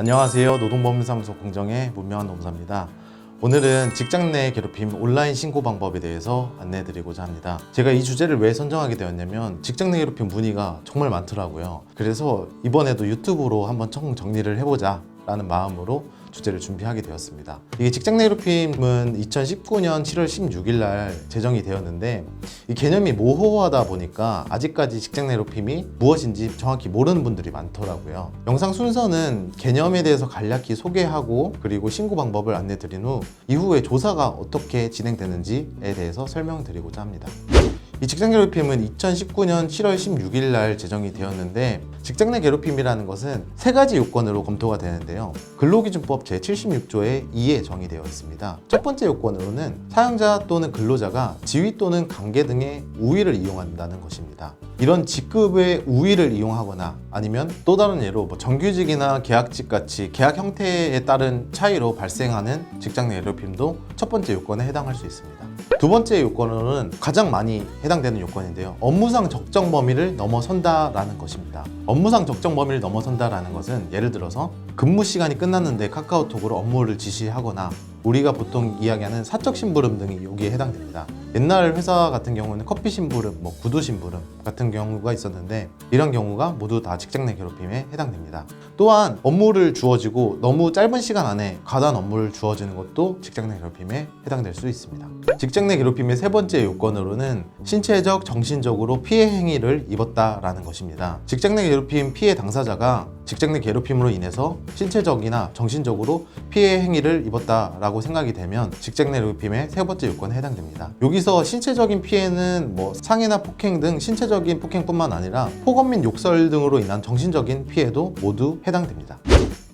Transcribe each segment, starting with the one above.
안녕하세요. 노동법률사무소 공정의 문명한 노무사입니다. 오늘은 직장 내 괴롭힘 온라인 신고 방법에 대해서 안내해 드리고자 합니다. 제가 이 주제를 왜 선정하게 되었냐면 직장 내 괴롭힘 문의가 정말 많더라고요. 그래서 이번에도 유튜브로 한번 총 정리를 해보자 라는 마음으로 주제를 준비하게 되었습니다. 이게 직장 내 괴롭힘은 2019년 7월 16일 날 제정이 되었는데 이 개념이 모호하다 보니까 아직까지 직장 내 괴롭힘이 무엇인지 정확히 모르는 분들이 많더라고요. 영상 순서는 개념에 대해서 간략히 소개하고 그리고 신고 방법을 안내 드린 후 이후에 조사가 어떻게 진행되는지에 대해서 설명드리고자 합니다. 이 직장 괴롭힘은 2019년 7월 16일 날 제정이 되었는데 직장 내 괴롭힘이라는 것은 세 가지 요건으로 검토가 되는데요. 근로기준법 제76조에 2에 정의되어 있습니다. 첫 번째 요건으로는 사용자 또는 근로자가 지위 또는 관계 등의 우위를 이용한다는 것입니다. 이런 직급의 우위를 이용하거나 아니면 또 다른 예로 뭐 정규직이나 계약직 같이 계약 형태에 따른 차이로 발생하는 직장 내 괴롭힘도 첫 번째 요건에 해당할 수 있습니다. 두 번째 요건으로는 가장 많이 해당 되는 요건인데요. 업무상 적정 범위를 넘어선다라는 것입니다. 업무상 적정 범위를 넘어선다라는 것은 예를 들어서 근무 시간이 끝났는데 카카오톡으로 업무를 지시하거나 우리가 보통 이야기하는 사적 심부름 등이 여기에 해당됩니다. 옛날 회사 같은 경우는 커피 심부름, 뭐 구두 심부름 같은 경우가 있었는데 이런 경우가 모두 다 직장 내 괴롭힘에 해당됩니다. 또한 업무를 주어지고 너무 짧은 시간 안에 과다한 업무를 주어지는 것도 직장 내 괴롭힘에 해당될 수 있습니다. 직장 내 괴롭힘의 세 번째 요건으로는 신체적, 정신적으로 피해 행위를 입었다라는 것입니다. 직장 내 괴롭힘 피해 당사자가 직장 내 괴롭힘으로 인해서 신체적이나 정신적으로 피해 행위를 입었다라고 생각이 되면 직장 내 괴롭힘의 세 번째 요건에 해당됩니다. 여기서 신체적인 피해는 뭐 상해나 폭행 등 신체적인 폭행뿐만 아니라 폭언 및 욕설 등으로 인한 정신적인 피해도 모두 해당됩니다.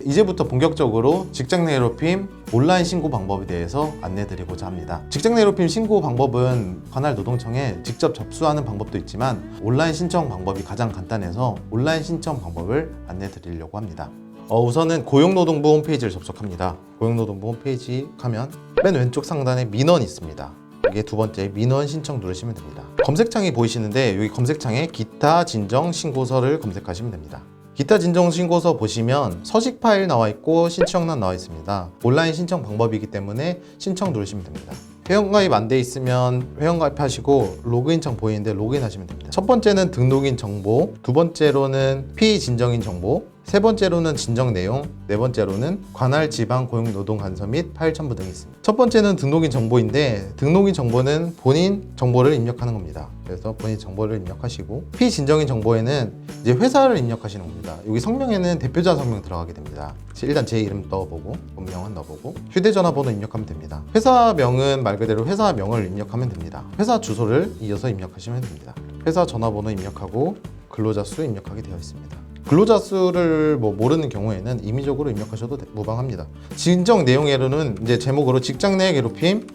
이제부터 본격적으로 직장 내 괴롭힘 온라인 신고 방법에 대해서 안내드리고자 합니다. 직장 내 괴롭힘 신고 방법은 관할 노동청에 직접 접수하는 방법도 있지만 온라인 신청 방법이 가장 간단해서 온라인 신청 방법을 안내드리려고 합니다. 어, 우선은 고용노동부 홈페이지를 접속합니다. 고용노동부 홈페이지 가면 맨 왼쪽 상단에 민원이 있습니다. 이게 두 번째 민원 신청 누르시면 됩니다. 검색창이 보이시는데 여기 검색창에 기타 진정 신고서를 검색하시면 됩니다. 기타 진정 신고서 보시면 서식 파일 나와 있고 신청란 나와 있습니다. 온라인 신청 방법이기 때문에 신청 누르시면 됩니다. 회원가입 안 돼 있으면 회원가입 하시고 로그인창 보이는데 로그인 하시면 됩니다. 첫 번째는 등록인 정보, 두 번째로는 피진정인 정보, 세 번째로는 진정 내용, 네 번째로는 관할 지방 고용 노동 간서 및 파일 첨부 등이 있습니다. 첫 번째는 등록인 정보인데 등록인 정보는 본인 정보를 입력하는 겁니다. 그래서 본인 정보를 입력하시고 피진정인 정보에는 이제 회사를 입력하시는 겁니다. 여기 성명에는 대표자 성명 들어가게 됩니다. 일단 제 이름 넣어보고 본명은 넣어보고 휴대전화 번호 입력하면 됩니다. 회사명은 말 그대로 회사명을 입력하면 됩니다. 회사 주소를 이어서 입력하시면 됩니다. 회사 전화번호 입력하고 근로자 수 입력하게 되어 있습니다. 근로자 수를 뭐 모르는 경우에는 임의적으로 입력하셔도 돼- 무방합니다. 진정 내용에는 이제 제목으로 직장 내 괴롭힘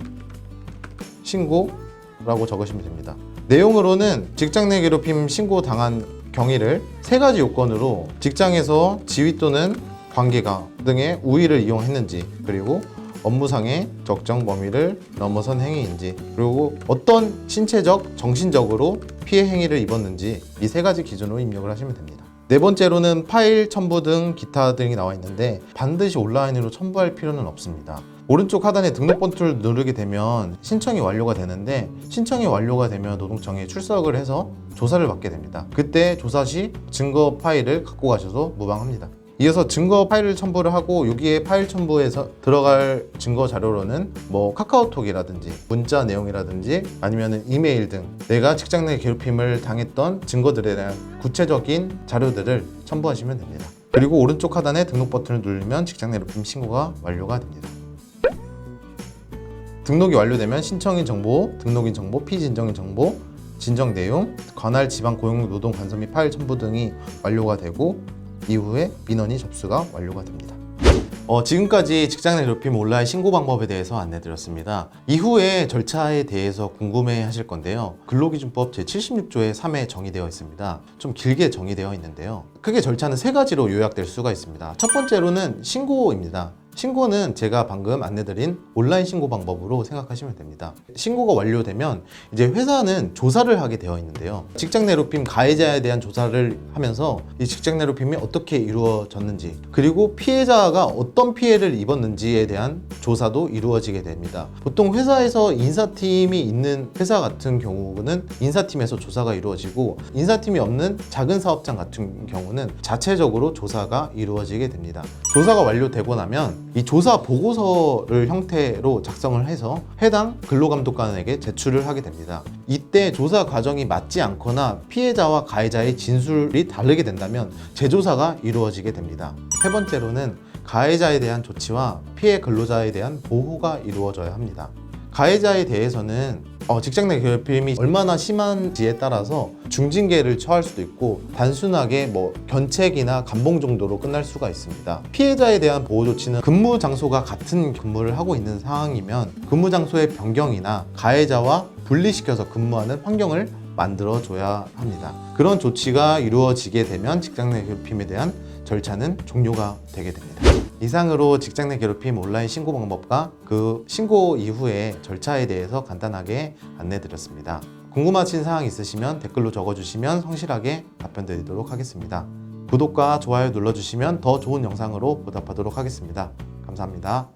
신고라고 적으시면 됩니다. 내용으로는 직장 내 괴롭힘 신고 당한 경위를 세 가지 요건으로 직장에서 지위 또는 관계가 등의 우위를 이용했는지 그리고 업무상의 적정 범위를 넘어선 행위인지 그리고 어떤 신체적, 정신적으로 피해 행위를 입었는지 이 세 가지 기준으로 입력을 하시면 됩니다. 네 번째로는 파일 첨부 등 기타 등이 나와 있는데 반드시 온라인으로 첨부할 필요는 없습니다. 오른쪽 하단에 등록 버튼을 누르게 되면 신청이 완료가 되는데 신청이 완료가 되면 노동청에 출석을 해서 조사를 받게 됩니다. 그때 조사 시 증거 파일을 갖고 가셔도 무방합니다. 이어서 증거 파일을 첨부를 하고 여기에 파일 첨부에서 들어갈 증거 자료로는 뭐 카카오톡이라든지 문자 내용이라든지 아니면 이메일 등 내가 직장 내 괴롭힘을 당했던 증거들에 대한 구체적인 자료들을 첨부하시면 됩니다. 그리고 오른쪽 하단에 등록 버튼을 누르면 직장 내 괴롭힘 신고가 완료가 됩니다. 등록이 완료되면 신청인 정보, 등록인 정보, 피진정인 정보, 진정 내용, 관할 지방 고용 노동 간섭 및 파일 첨부 등이 완료가 되고 이후에 민원이 접수가 완료가 됩니다. 어, 지금까지 직장 내 괴롭힘 온라인 신고 방법에 대해서 안내드렸습니다. 이후에 절차에 대해서 궁금해 하실 건데요. 근로기준법 제76조의 3에 정의되어 있습니다. 좀 길게 정의되어 있는데요. 크게 절차는 세 가지로 요약될 수가 있습니다. 첫 번째로는 신고입니다. 신고는 제가 방금 안내드린 온라인 신고 방법으로 생각하시면 됩니다. 신고가 완료되면 이제 회사는 조사를 하게 되어 있는데요. 직장 내롭힘 가해자에 대한 조사를 하면서 이 직장 내롭힘이 어떻게 이루어졌는지 그리고 피해자가 어떤 피해를 입었는지에 대한 조사도 이루어지게 됩니다. 보통 회사에서 인사팀이 있는 회사 같은 경우는 인사팀에서 조사가 이루어지고 인사팀이 없는 작은 사업장 같은 경우는 자체적으로 조사가 이루어지게 됩니다. 조사가 완료되고 나면 이 조사 보고서를 형태로 작성을 해서 해당 근로감독관에게 제출을 하게 됩니다. 이때 조사 과정이 맞지 않거나 피해자와 가해자의 진술이 다르게 된다면 재조사가 이루어지게 됩니다. 세 번째로는 가해자에 대한 조치와 피해 근로자에 대한 보호가 이루어져야 합니다. 가해자에 대해서는 어, 직장 내 괴롭힘이 얼마나 심한지에 따라서 중징계를 처할 수도 있고 단순하게 뭐 견책이나 감봉 정도로 끝날 수가 있습니다. 피해자에 대한 보호 조치는 근무 장소가 같은 근무를 하고 있는 상황이면 근무 장소의 변경이나 가해자와 분리시켜서 근무하는 환경을 만들어 줘야 합니다. 그런 조치가 이루어지게 되면 직장 내 괴롭힘에 대한 절차는 종료가 되게 됩니다. 이상으로 직장 내 괴롭힘 온라인 신고 방법과 그 신고 이후의 절차에 대해서 간단하게 안내 드렸습니다. 궁금하신 사항 있으시면 댓글로 적어주시면 성실하게 답변 드리도록 하겠습니다. 구독과 좋아요 눌러주시면 더 좋은 영상으로 보답하도록 하겠습니다. 감사합니다.